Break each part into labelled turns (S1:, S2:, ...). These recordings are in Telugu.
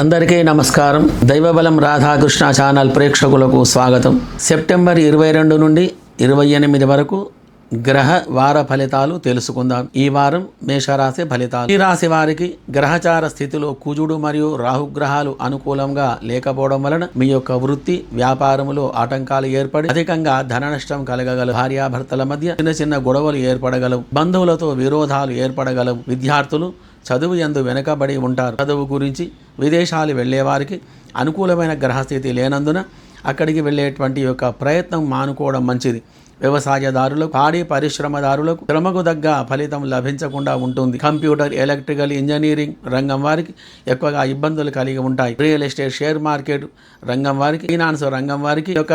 S1: అందరికీ నమస్కారం. దైవబలం రాధాకృష్ణ ఛానల్ ప్రేక్షకులకు స్వాగతం. సెప్టెంబర్ ఇరవై రెండు నుండి ఇరవై ఎనిమిది వరకు గ్రహ వార ఫలితాలు తెలుసుకుందాం. ఈ వారం మేషరాశి ఫలితాలు. ఈ రాశి వారికి గ్రహచార స్థితిలో కుజుడు మరియు రాహుగ్రహాలు అనుకూలంగా లేకపోవడం వలన మీ యొక్క వృత్తి వ్యాపారములో ఆటంకాలు ఏర్పడి అధికంగా ధన నష్టం కలగగలవు. భార్యాభర్తల మధ్య చిన్న చిన్న గొడవలు ఏర్పడగలవు. బంధువులతో విరోధాలు ఏర్పడగలవు. విద్యార్థులు చదువు ఎందు వెనుకబడి ఉంటారు. చదువు గురించి విదేశాలు వెళ్ళేవారికి అనుకూలమైన గ్రహస్థితి లేనందున అక్కడికి వెళ్ళేటువంటి యొక్క ప్రయత్నం మానుకోవడం మంచిది. వ్యవసాయదారులకు పాడి పరిశ్రమదారులకు శ్రమకు తగ్గ ఫలితం లభించకుండా ఉంటుంది. కంప్యూటర్ ఎలక్ట్రికల్ ఇంజనీరింగ్ రంగం వారికి ఎక్కువగా ఇబ్బందులు కలిగి ఉంటాయి. రియల్ ఎస్టేట్ షేర్ మార్కెట్ రంగం వారికి ఫైనాన్స్ రంగం వారికి యొక్క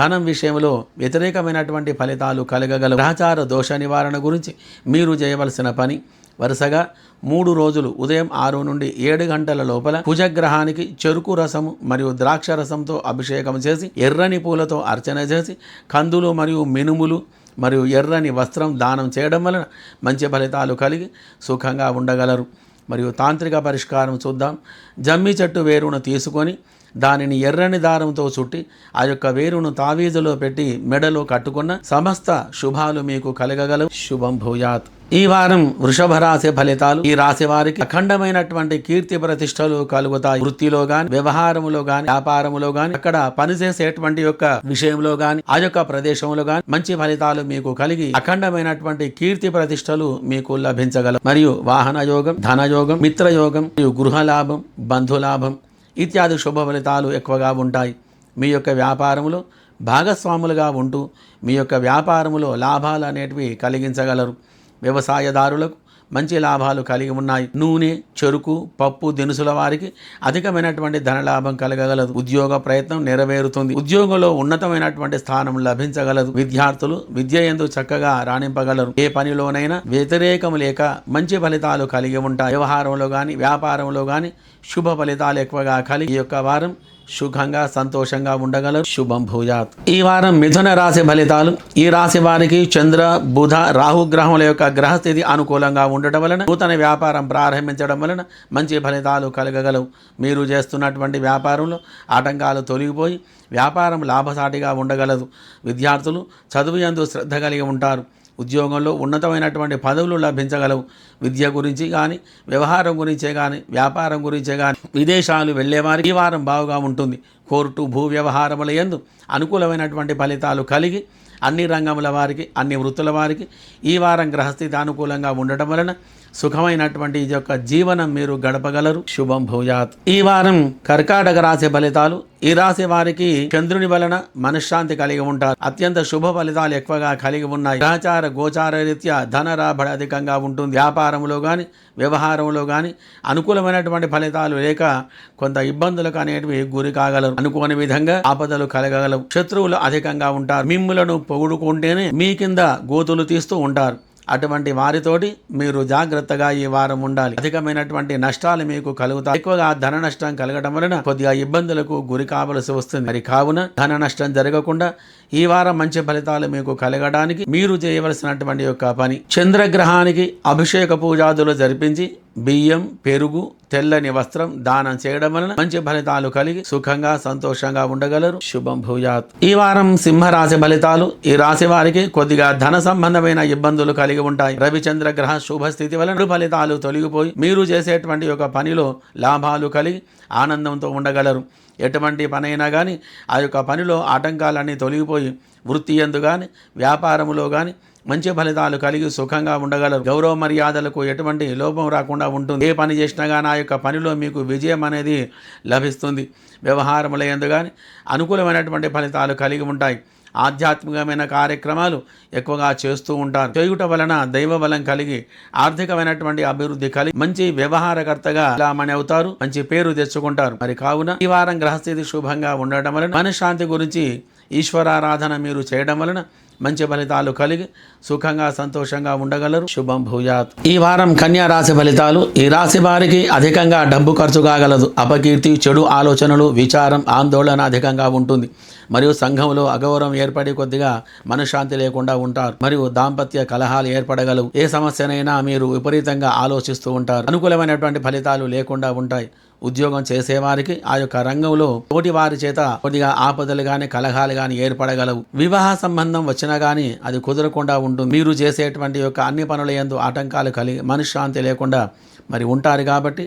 S1: ధనం విషయంలో వ్యతిరేకమైనటువంటి ఫలితాలు కలగగలవు. గ్రహచార దోష నివారణ గురించి మీరు చేయవలసిన పని వరుసగా మూడు రోజులు ఉదయం ఆరు నుండి ఏడు గంటల లోపల కుజగ్రహానికి చెరుకు రసము మరియు ద్రాక్ష రసంతో అభిషేకం చేసి ఎర్రని పూలతో అర్చన చేసి కందులు మరియు మినుములు మరియు ఎర్రని వస్త్రం దానం చేయడం వలన మంచి ఫలితాలు కలిగి సుఖంగా ఉండగలరు. మరియు తాంత్రిక పరిష్కారం చూద్దాం. జమ్మి చెట్టు వేరును తీసుకొని దానిని ఎర్రని దారంతో చుట్టి ఆ యొక్క వేరును తావీజులో పెట్టి మెడలో కట్టుకున్న సమస్త శుభాలు మీకు కలగగలవు. శుభం భూయాత్. ఈ వారం వృషభ రాశి ఫలితాలు. ఈ రాశి వారికి అఖండమైనటువంటి కీర్తి ప్రతిష్టలు కలుగుతాయి. వృత్తిలో గాని వ్యవహారములో గాని వ్యాపారములో గాని అక్కడ పనిచేసేటువంటి యొక్క విషయంలో గాని ఆ యొక్క ప్రదేశంలో గాని మంచి ఫలితాలు మీకు కలిగి అఖండమైనటువంటి కీర్తి ప్రతిష్టలు మీకు లభించగలవు మరియు వాహన యోగం ధన యోగం మిత్ర యోగం మరియు గృహ లాభం బంధులాభం ఇత్యాది శుభ ఫలితాలు ఎక్కువగా ఉంటాయి. మీ యొక్క వ్యాపారములో భాగస్వాములుగా ఉంటూ మీ యొక్క వ్యాపారములో లాభాలు అనేటివి కలిగించగలరు. వ్యవసాయదారులకు మంచి లాభాలు కలిగి ఉన్నాయి. నూనె చెరుకు పప్పు దినుసుల వారికి అధికమైనటువంటి ధనలాభం కలగగలదు. ఉద్యోగ ప్రయత్నం నెరవేరుతుంది. ఉద్యోగంలో ఉన్నతమైనటువంటి స్థానం లభించగలదు. విద్యార్థులు విద్య ఎందు చక్కగా రాణింపగలరు. ఏ పనిలోనైనా వ్యతిరేకం లేక మంచి ఫలితాలు కలిగి ఉంటాయి. వ్యవహారంలో కానీ వ్యాపారంలో కానీ శుభ ఫలితాలు ఎక్కువగా కలిగి ఈ యొక్క వారం సుఖంగా సంతోషంగా ఉండగలరు. శుభం భూజాత్ ఈ వారం మిథున రాశి ఫలితాలు. ఈ రాశి వారికి చంద్ర బుధ రాహు గ్రహముల యొక్క గ్రహస్థితి అనుకూలంగా ఉండటం వలన నూతన వ్యాపారం ప్రారంభించడం వలన మంచి ఫలితాలు కలగగలవు. మీరు చేస్తున్నటువంటి వ్యాపారంలో ఆటంకాలు తొలగిపోయి వ్యాపారం లాభసాటిగా ఉండగలదు. విద్యార్థులు చదువు యందు శ్రద్ధ కలిగి ఉంటారు. ఉద్యోగంలో ఉన్నతమైనటువంటి పదవులు లభించగలవు. విద్య గురించి కానీ వ్యవహారం గురించే కానీ వ్యాపారం గురించే కానీ విదేశాలు వెళ్ళేవారికి ఈ వారం బాగుగా ఉంటుంది. కోర్టు భూ వ్యవహారముల ఎందు అనుకూలమైనటువంటి ఫలితాలు కలిగి అన్ని రంగముల వారికి అన్ని వృత్తుల వారికి ఈ వారం గ్రహస్థితి అనుకూలంగా ఉండటం వలన సుఖమైనటువంటి ఈ యొక్క జీవనం మీరు గడపగలరు. శుభం భూయాత్. ఈ వారం కర్కాటక రాశి ఫలితాలు ఈ రాశి వారికి చంద్రుని వలన మనశ్శాంతి కలిగి ఉంటారు. అత్యంత శుభ ఫలితాలు ఎక్కువగా కలిగి ఉన్నాయి. గ్రహచార గోచార రీత్యా ధన రాబడి అధికంగా ఉంటుంది. వ్యాపారంలో కానీ వ్యవహారంలో కానీ అనుకూలమైనటువంటి ఫలితాలు లేక కొంత ఇబ్బందులకు అనేటివి గురి కాగలరు. అనుకోని విధంగా ఆపదలు కలగగలవు. శత్రువులు అధికంగా ఉంటారు. మిమ్ములను పొగుడుకుంటేనే మీ కింద గోతులు తీస్తూ ఉంటారు. అటువంటి వారితోటి మీరు జాగ్రత్తగా ఈ వారం ఉండాలి. అధికమైనటువంటి నష్టాలు మీకు కలుగుతాయి. ఎక్కువగా ధన నష్టం కలగడం వలన కొద్దిగా ఇబ్బందులకు గురి కావలసి వస్తుంది. మరి కావున ధన నష్టం జరగకుండా ఈ వారం మంచి ఫలితాలు మీకు కలగడానికి మీరు చేయవలసినటువంటి యొక్క పని. చంద్రగ్రహానికి అభిషేక పూజాదులు జరిపించి బియ్యం పెరుగు తెల్లని వస్త్రం దానం చేయడం వలన మంచి ఫలితాలు కలిగి సుఖంగా సంతోషంగా ఉండగలరు. శుభం భూయాత్. ఈ వారం సింహరాశి ఫలితాలు. ఈ రాశి వారికి కొద్దిగా ధన సంబంధమైన ఇబ్బందులు కలిగి ఉంటాయి. రవిచంద్ర గ్రహ శుభ స్థితి వలన ఫలితాలు తొలగిపోయి మీరు చేసేటువంటి ఒక పనిలో లాభాలు కలిగి ఆనందంతో ఉండగలరు. ఎటువంటి పనైనా కానీ ఆ యొక్క పనిలో ఆటంకాలన్నీ తొలగిపోయి వృత్తి ఎందు కానీ వ్యాపారములో కానీ మంచి ఫలితాలు కలిగి సుఖంగా ఉండగలరు. గౌరవ మర్యాదలకు ఎటువంటి లోపం రాకుండా ఉంటుంది. ఏ పని చేసినా కానీ ఆ యొక్క పనిలో మీకు విజయం అనేది లభిస్తుంది. వ్యవహారముల ఎందు కానీ అనుకూలమైనటువంటి ఫలితాలు కలిగి ఉంటాయి. ఆధ్యాత్మికమైన కార్యక్రమాలు ఎక్కువగా చేస్తూ ఉంటారు. చేయుట వలన దైవ బలం కలిగి ఆర్థికమైనటువంటి అభివృద్ధి కలిగి మంచి వ్యవహారకర్తగా లామణి అవుతారు మంచి పేరు తెచ్చుకుంటారు. మరి కావున ఈ వారం గ్రహస్థితి శుభంగా ఉండటం వలన మనశ్శాంతి గురించి ఈశ్వరారాధన మీరు చేయడం వలన మంచి ఫలితాలు కలిగి సుఖంగా సంతోషంగా ఉండగలరు. శుభం భూయాత్. ఈ వారం కన్యా రాశి ఫలితాలు. ఈ రాశి వారికి అధికంగా డబ్బు ఖర్చు కాగలదు. అపకీర్తి చెడు ఆలోచనలు విచారం ఆందోళన అధికంగా ఉంటుంది. మరియు సంఘంలో అగౌరవం ఏర్పడి కొద్దిగా మనశ్శాంతి లేకుండా ఉంటారు. మరియు దాంపత్య కలహాలు ఏర్పడగలవు. ఏ సమస్యనైనా మీరు విపరీతంగా ఆలోచిస్తూ ఉంటారు. అనుకూలమైనటువంటి ఫలితాలు లేకుండా ఉంటాయి. ఉద్యోగం చేసేవారికి ఆ యొక్క రంగంలో తోటి వారి చేత కొద్దిగా ఆపదలు గాని కలహాలు గాని ఏర్పడగలవు. వివాహ సంబంధం వచ్చినా గాని అది కుదరకుండా ఉంటుంది. మీరు చేసేటువంటి యొక్క అన్ని పనుల యందు ఆటంకాలు కలిగి మనశ్శాంతి లేకుండా మరి ఉంటారు కాబట్టి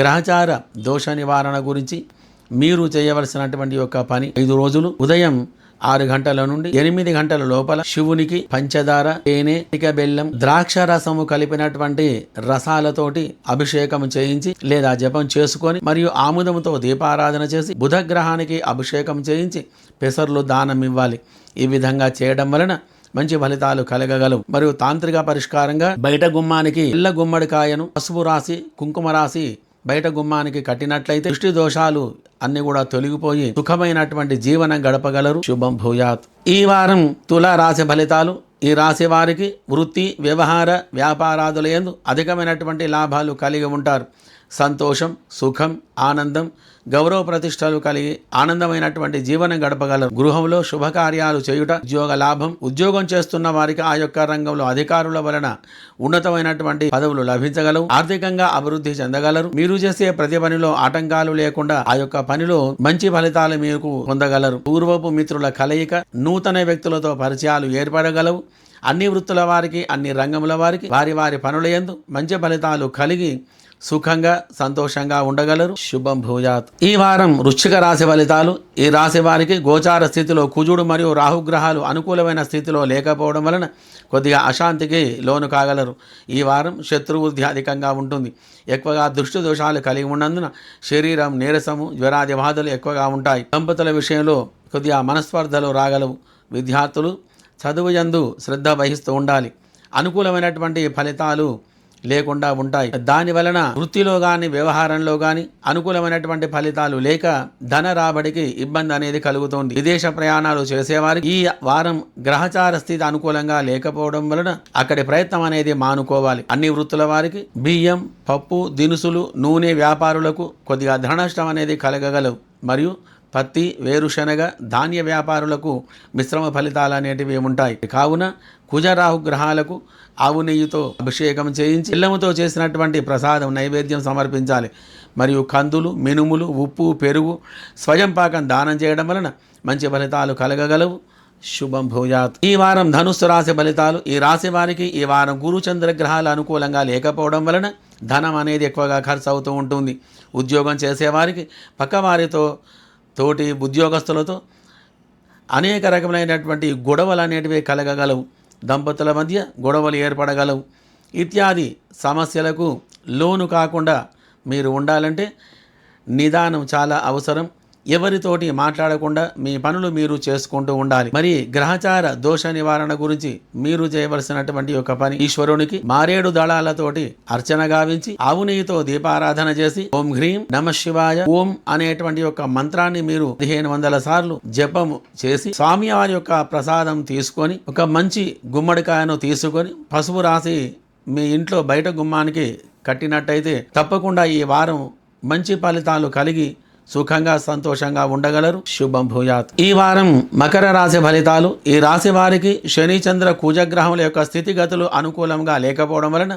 S1: గ్రహచార దోష నివారణ గురించి మీరు చేయవలసినటువంటి యొక్క పని ఐదు రోజులు. ఉదయం ఆరు గంటల నుండి ఎనిమిది గంటల లోపల శివునికి పంచదార తేనె ఇక బెల్లం ద్రాక్ష రసము కలిపినటువంటి రసాలతోటి అభిషేకం చేయించి లేదా జపం చేసుకొని మరియు ఆముదముతో దీపారాధన చేసి బుధగ్రహానికి అభిషేకం చేయించి పెసర్లు దానం ఇవ్వాలి. ఈ విధంగా చేయడం వలన మంచి ఫలితాలు కలగగలవు. మరియు తాంత్రిక పరిష్కారంగా బయట గుమ్మానికి ఇళ్ళ గుమ్మడికాయను పసుపు రాసి కుంకుమ రాసి బయట గుమ్మానికి కట్టినట్లయితే దృష్టి దోషాలు అన్ని కూడా తొలగిపోయి సుఖమైనటువంటి జీవనం గడపగలరు. శుభం భూయాత్. ఈ వారం తుల రాశి ఫలితాలు. ఈ రాశి వారికి వృత్తి వ్యవహార వ్యాపారాదుల ఎందు అధికమైనటువంటి లాభాలు కలిగి ఉంటారు. సంతోషం సుఖం ఆనందం గౌరవ ప్రతిష్టలు కలిగి ఆనందమైనటువంటి జీవనం గడపగలరు గృహంలో శుభకార్యాలు చేయుట ఉద్యోగ లాభం ఉద్యోగం చేస్తున్న వారికి ఆ యొక్క రంగంలో అధికారుల వలన ఉన్నతమైనటువంటి పదవులు లభించగలవు ఆర్థికంగా అభివృద్ధి చెందగలరు. మీరు చేసే ప్రతి పనిలో ఆటంకాలు లేకుండా ఆ యొక్క పనిలో మంచి ఫలితాలు మీకు పొందగలరు. పూర్వపు మిత్రుల కలయిక నూతన వ్యక్తులతో పరిచయాలు ఏర్పడగలవు. అన్ని వృత్తుల వారికి అన్ని రంగముల వారికి వారి వారి పనుల ఎందు మంచి ఫలితాలు కలిగి సుఖంగా సంతోషంగా ఉండగలరు. శుభం భూజాత్. ఈ వారం వృశ్చిక రాశి ఫలితాలు ఈ రాశి వారికి గోచార స్థితిలో కుజుడు మరియు రాహుగ్రహాలు అనుకూలమైన స్థితిలో లేకపోవడం వలన కొద్దిగా అశాంతికి లోను కాగలరు. ఈ వారం శత్రువృద్ధి అధికంగా ఉంటుంది. ఎక్కువగా దృష్టి దోషాలు కలిగి ఉన్నందున శరీరం నీరసము జ్వరాది బాధలు ఎక్కువగా ఉంటాయి. దంపతుల విషయంలో కొద్దిగా మనస్పర్ధలు రాగలవు. విద్యార్థులు చదువు యందు శ్రద్ధ వహిస్తూ ఉండాలి. అనుకూలమైనటువంటి ఫలితాలు లేకుండా ఉంటాయి. దాని వలన వృత్తిలో కానీ వ్యవహారంలో కానీ అనుకూలమైనటువంటి ఫలితాలు లేక ధన రాబడికి ఇబ్బంది అనేది కలుగుతోంది. విదేశ ప్రయాణాలు చేసేవారికి ఈ వారం గ్రహచార స్థితి అనుకూలంగా లేకపోవడం వలన అక్కడి ప్రయత్నం అనేది మానుకోవాలి. అన్ని వృత్తుల వారికి బియ్యం పప్పు దినుసులు నూనె వ్యాపారులకు కొద్దిగా ధన నష్టం అనేది కలగగలవు. మరియు పత్తి వేరుశనగ ధాన్య వ్యాపారులకు మిశ్రమ ఫలితాలు అనేటివి ఉంటాయి కావున కుజరాహు గ్రహాలకు ఆవు నెయ్యితో అభిషేకం చేయించి ఇల్లముతో చేసినటువంటి ప్రసాదం నైవేద్యం సమర్పించాలి. మరియు కందులు మినుములు ఉప్పు పెరుగు స్వయం పాకం దానం చేయడం వలన మంచి ఫలితాలు కలగగలవు. శుభం భూయాత్. ఈ వారం ధనుస్సు రాశి ఫలితాలు ఈ రాశి వారికి ఈ వారం గురు చంద్ర గ్రహాలు అనుకూలంగా లేకపోవడం వలన ధనం అనేది ఎక్కువగా ఖర్చు అవుతూ ఉంటుంది. ఉద్యోగం చేసేవారికి పక్కవారితో తోటి ఉద్యోగస్తులతో అనేక రకమైనటువంటి గొడవలు అనేటివి కలగగలవు. దంపతుల మధ్య గొడవలు ఏర్పడగలవు. ఇత్యాది సమస్యలకు లోను కాకుండా మీరు ఉండాలంటే నిదానం చాలా అవసరం. ఎవరితోటి మాట్లాడకుండా మీ పనులు మీరు చేసుకుంటూ ఉండాలి. మరి గ్రహచార దోష నివారణ గురించి మీరు చేయవలసినటువంటి ఒక పని ఈశ్వరునికి మారేడు దళాలతోటి అర్చన గావించి ఆవు దీపారాధన చేసి ఓం హ్రీం నమ శివాయ ఓం అనేటువంటి యొక్క మంత్రాన్ని మీరు పదిహేను వందల సార్లు జపము చేసి స్వామి వారి యొక్క ప్రసాదం తీసుకొని ఒక మంచి గుమ్మడికాయను తీసుకొని పసుపు రాసి మీ ఇంట్లో బయట గుమ్మానికి కట్టినట్టయితే తప్పకుండా ఈ వారం మంచి ఫలితాలు కలిగి సుఖంగా సంతోషంగా ఉండగలరు. శుభం భూయాత్. ఈ వారం మకర రాశి ఫలితాలు. ఈ రాశి వారికి శని చంద్ర కూజగ్రహముల యొక్క స్థితిగతులు అనుకూలంగా లేకపోవడం వలన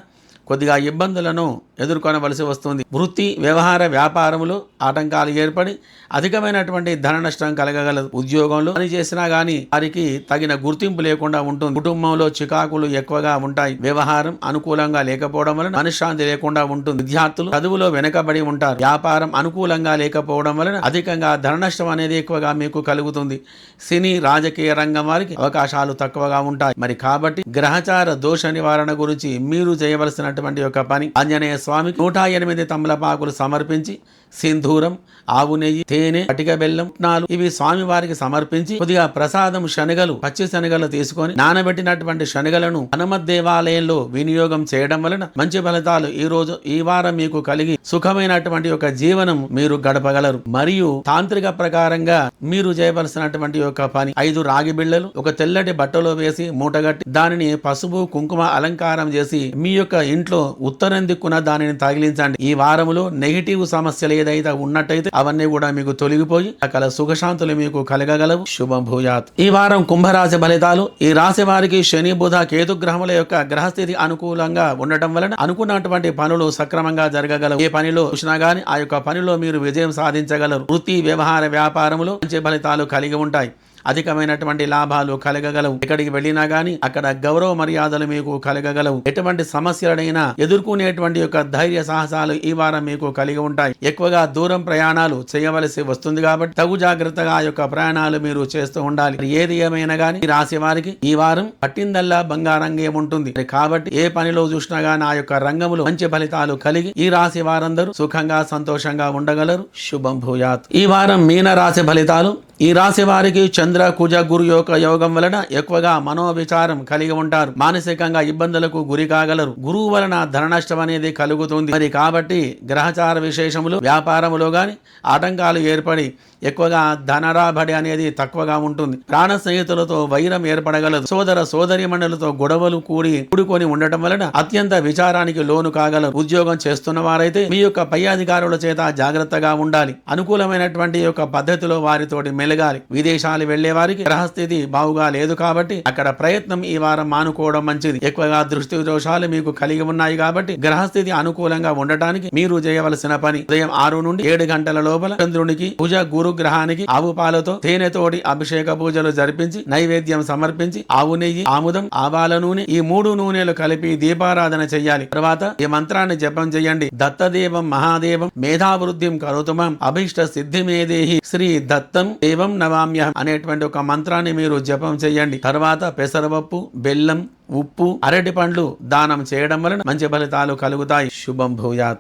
S1: కొద్దిగా ఇబ్బందులను ఎదుర్కొనవలసి వస్తుంది. వృత్తి వ్యవహార వ్యాపారములు ఆటంకాలు ఏర్పడి అధికమైనటువంటి ధన నష్టం కలగగలదు ఉద్యోగంలో పని చేసినా గానీ వారికి తగిన గుర్తింపు లేకుండా ఉంటుంది. కుటుంబంలో చికాకులు ఎక్కువగా ఉంటాయి. వ్యవహారం అనుకూలంగా లేకపోవడం వలన మనశ్శాంతి లేకుండా ఉంటుంది. విద్యార్థులు చదువులో వెనకబడి ఉంటారు. వ్యాపారం అనుకూలంగా లేకపోవడం వలన అధికంగా ధన నష్టం అనేది ఎక్కువగా మీకు కలుగుతుంది. సినీ రాజకీయ రంగం వారికి అవకాశాలు తక్కువగా ఉంటాయి. మరి కాబట్టి గ్రహచార దోష నివారణ గురించి మీరు చేయవలసినటువంటి ఒక పని ఆంజనేయ స్వామికి నూట ఎనిమిది తమలపాకులు సమర్పించి సింధూరం ఆవు నెయ్యి తేనె పటిక బెల్లం నాలు ఇవి స్వామి వారికి సమర్పించి కొద్దిగా ప్రసాదం శనగలు పచ్చి శనగలు తీసుకొని నానబెట్టినటువంటి శనగలను హనుమత్ దేవాలయంలో వినియోగం చేయడం వలన మంచి ఫలితాలు ఈ రోజు ఈ వారం మీకు కలిగి సుఖమైనటువంటి ఒక జీవనం మీరు గడపగలరు. మరియు తాంత్రిక ప్రకారంగా మీరు చేయవలసినటువంటి ఒక పని ఐదు రాగి బిళ్ళలు ఒక తెల్లటి బట్టలో వేసి మూటగట్టి దానిని పసుపు కుంకుమ అలంకారం చేసి మీ యొక్క ఇంట్లో ఉత్తరం దిక్కున దానిని తగిలించండి. ఈ వారములో నెగిటివ్ సమస్యలు ఏదైతే ఉన్నట్టయితే అవన్నీ కూడా మీకు తొలగిపోయి సకల సుఖశాంతులు మీకు కలగగలవు. శుభం భూయాత్. ఈ వారం కుంభరాశి ఫలితాలు ఈ రాశి వారికి శని బుధ కేతు గ్రహముల యొక్క గ్రహస్థితి అనుకూలంగా ఉండటం వలన అనుకున్నటువంటి పనులు సక్రమంగా జరగగలవు. ఏ పనిలో చూసినా గానీ ఆ యొక్క పనిలో మీరు విజయం సాధించగలరు. వృత్తి వ్యవహార వ్యాపారములు మంచి ఫలితాలు కలిగి ఉంటాయి. అధికమైనటువంటి లాభాలు కలగగలవు. ఎక్కడికి వెళ్ళినా కానీ అక్కడ గౌరవ మర్యాదలు మీకు కలగగలవు. ఎటువంటి సమస్యలనైనా ఎదుర్కొనేటువంటి యొక్క ధైర్య సాహసాలు ఈ వారం మీకు కలిగి ఉంటాయి. ఎక్కువగా దూరం ప్రయాణాలు చేయవలసి వస్తుంది కాబట్టి తగు జాగ్రత్తగా ఆ యొక్క ప్రయాణాలు మీరు చేస్తూ ఉండాలి. ఏది ఏమైనా గానీ ఈ రాశి వారికి ఈ వారం పట్టిందల్లా బంగారంగా ఉంటుంది కాబట్టి ఏ పనిలో చూసినా గానీ ఆ యొక్క రంగములు మంచి ఫలితాలు కలిగి ఈ రాశి వారందరూ సుఖంగా సంతోషంగా ఉండగలరు. శుభం భూయాత్. ఈ వారం మీన రాశి ఫలితాలు ఈ రాశి వారికి చంద్ర కుజ గురు యొక్క యోగం వలన ఎక్కువగా మనోవిచారం కలిగి ఉంటారు. మానసికంగా ఇబ్బందులకు గురి కాగలరు. గురువు వలన ధన నష్టం అనేది కలుగుతుంది. మరి కాబట్టి గ్రహచార విశేషములు వ్యాపారములో గాని ఆటంకాలు ఏర్పడి ఎక్కువగా ధనరాబడి అనేది తక్కువగా ఉంటుంది. ప్రాణ స్నేహితులతో వైరం ఏర్పడగలదు. సోదర సోదరి మండలతో గొడవలు కూడి కూడుకొని ఉండటం వలన అత్యంత విచారానికి లోను కాగలరు. ఉద్యోగం చేస్తున్న వారైతే మీ యొక్క పై అధికారుల చేత జాగ్రత్తగా ఉండాలి. అనుకూలమైనటువంటి యొక్క పద్ధతిలో వారితోటి మెలగాలి. విదేశాలు వెళ్ళే వారికి గ్రహస్థితి బావుగా లేదు కాబట్టి అక్కడ ప్రయత్నం ఈ వారం మానుకోవడం మంచిది. ఎక్కువగా దృష్టి దోషాలు మీకు కలిగి ఉన్నాయి కాబట్టి గ్రహస్థితి అనుకూలంగా ఉండటానికి మీరు చేయవలసిన పని. ఉదయం ఆరు నుండి ఏడు గంటల లోపల చంద్రునికి పూజ గురు గ్రహానికి ఆవు పాలతో తేనెతోటి అభిషేక పూజలు జరిపించి నైవేద్యం సమర్పించి ఆవు నెయ్యి ఆముదం ఆవాల నూనె ఈ మూడు నూనెలు కలిపి దీపారాధన చెయ్యాలి. తర్వాత ఈ మంత్రాన్ని జపం చేయండి. దత్తదేవం మహాదేవం మేధావృద్ధిం కరోతుమం అభిష్ట సిద్ధి మేదేహి శ్రీ దత్తం దేవ నవామ్య అనేటువంటి ఒక మంత్రాన్ని మీరు జపం చేయండి. తర్వాత పెసరపప్పు బెల్లం ఉప్పు అరటి పండ్లు దానం చేయడం వలన మంచి ఫలితాలు కలుగుతాయి. శుభం భూయాత్.